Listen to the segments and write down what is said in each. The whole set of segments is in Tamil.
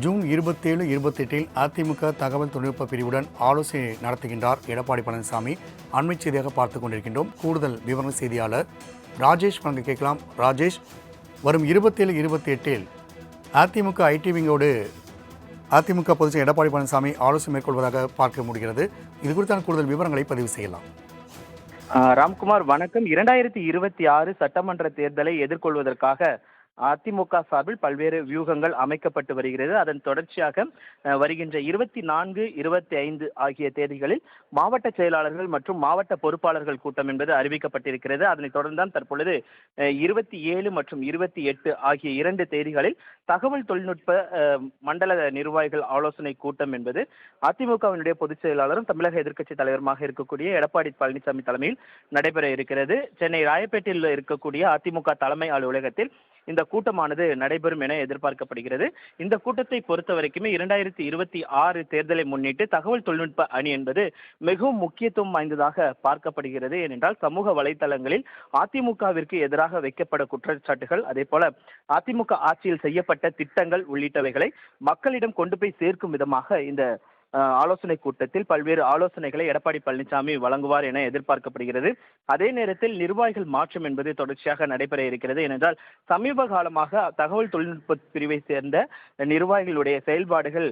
ஜூன் இருபத்தேழு இருபத்தெட்டில் அதிமுக தகவல் தொழில்நுட்ப பிரிவுடன் ஆலோசனை நடத்துகின்றார் எடப்பாடி பழனிசாமி. அண்மை செய்தியாக பார்த்துக் கொண்டிருக்கின்றோம். கூடுதல் விவரண செய்தியாளர் ராஜேஷ் வழங்க கேட்கலாம். ராஜேஷ் வரும் இருபத்தேழு இருபத்தி எட்டில் அதிமுக ஐடி விங்கோடு அதிமுக பொதுச் எடப்பாடி பழனிசாமி ஆலோசனை மேற்கொள்வதாக பார்க்க முடிகிறது. இது குறித்தான கூடுதல் விவரங்களை பதிவு செய்யலாம். ஆஹ் ராம்குமார் வணக்கம். இரண்டாயிரத்தி இருபத்தி ஆறு சட்டமன்ற தேர்தலை எதிர்கொள்வதற்காக அதிமுக சார்பில் பல்வேறு வியூகங்கள் அமைக்கப்பட்டு வருகிறது. அதன் தொடர்ச்சியாக வருகின்ற இருபத்தி நான்கு இருபத்தி ஐந்து ஆகிய தேதிகளில் மாவட்ட செயலாளர்கள் மற்றும் மாவட்ட பொறுப்பாளர்கள் கூட்டம் என்பது அறிவிக்கப்பட்டிருக்கிறது. அதனைத் தொடர்ந்தான் தற்பொழுது இருபத்தி ஏழு மற்றும் இருபத்தி எட்டு ஆகிய இரண்டு தேதிகளில் தகவல் தொழில்நுட்ப மண்டல நிர்வாகிகள் ஆலோசனை கூட்டம் என்பது அதிமுகவினுடைய பொதுச் செயலாளரும் தமிழக எதிர்க்கட்சி தலைவருமாக இருக்கக்கூடிய எடப்பாடி பழனிசாமி தலைமையில் நடைபெற இருக்கிறது. சென்னை ராயப்பேட்டையில் இருக்கக்கூடிய அதிமுக தலைமை அலுவலகத்தில் இந்த கூட்டமானது நடைபெறும் என எதிர்பார்க்கப்படுகிறது. இந்த கூட்டத்தை பொறுத்த வரைக்குமே இரண்டாயிரத்தி இருபத்தி ஆறு தேர்தலை முன்னிட்டு தகவல் தொழில்நுட்ப அணி என்பது மிகவும் முக்கியத்துவம் வாய்ந்ததாக பார்க்கப்படுகிறது. ஏனென்றால் சமூக வலைதளங்களில் அதிமுகவிற்கு எதிராக வைக்கப்பட குற்றச்சாட்டுகள் அதே போல அதிமுக ஆட்சியில் செய்யப்பட்ட திட்டங்கள் உள்ளிட்டவைகளை மக்களிடம் கொண்டு போய் சேர்க்கும் விதமாக இந்த ஆலோசனை கூட்டத்தில் பல்வேறு ஆலோசனைகளை எடப்பாடி பழனிசாமி வழங்குவார் என எதிர்பார்க்கப்படுகிறது. அதே நேரத்தில் நிர்வாகிகள் மாற்றம் என்பது தொடர்ச்சியாக நடைபெற இருக்கிறது ஏனென்றால் சமீப காலமாக தகவல் தொழில்நுட்ப பிரிவை சேர்ந்த நிர்வாகிகளுடைய செயல்பாடுகள்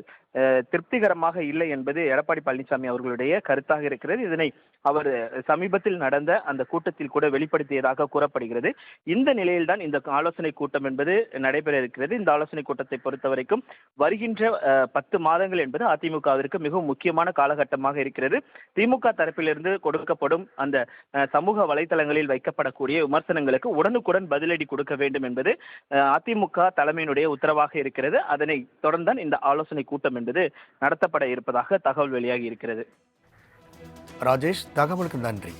திருப்திகரமாக இல்லை என்பது எடப்பாடி பழனிசாமி அவர்களுடைய கருத்தாக இருக்கிறது. இதனை அவர் சமீபத்தில் நடந்த அந்த கூட்டத்தில் கூட வெளிப்படுத்தியதாக கூறப்படுகிறது. இந்த நிலையில்தான் இந்த ஆலோசனை கூட்டம் என்பது நடைபெற இருக்கிறது. இந்த ஆலோசனை கூட்டத்தை பொறுத்தவரைக்கும் வருகின்ற பத்து மாதங்கள் என்பது அதிமுகவிற்கு மிகவும் முக்கியமான காலகட்டமாக இருக்கிறது. திமுக தரப்பிலிருந்து கொடுக்கப்படும் அந்த சமூக வலைதளங்களில் வைக்கப்படக்கூடிய விமர்சனங்களுக்கு உடனுக்குடன் பதிலடி கொடுக்க வேண்டும் என்பது அதிமுக தலைமையினுடைய உத்தரவாக இருக்கிறது. அதனை தொடர்ந்தான் இந்த ஆலோசனை கூட்டம் என்பது நடத்தப்பட இருப்பதாக தகவல் வெளியாகி இருக்கிறது. ராஜேஷ் தகவலுக்கு நன்றி.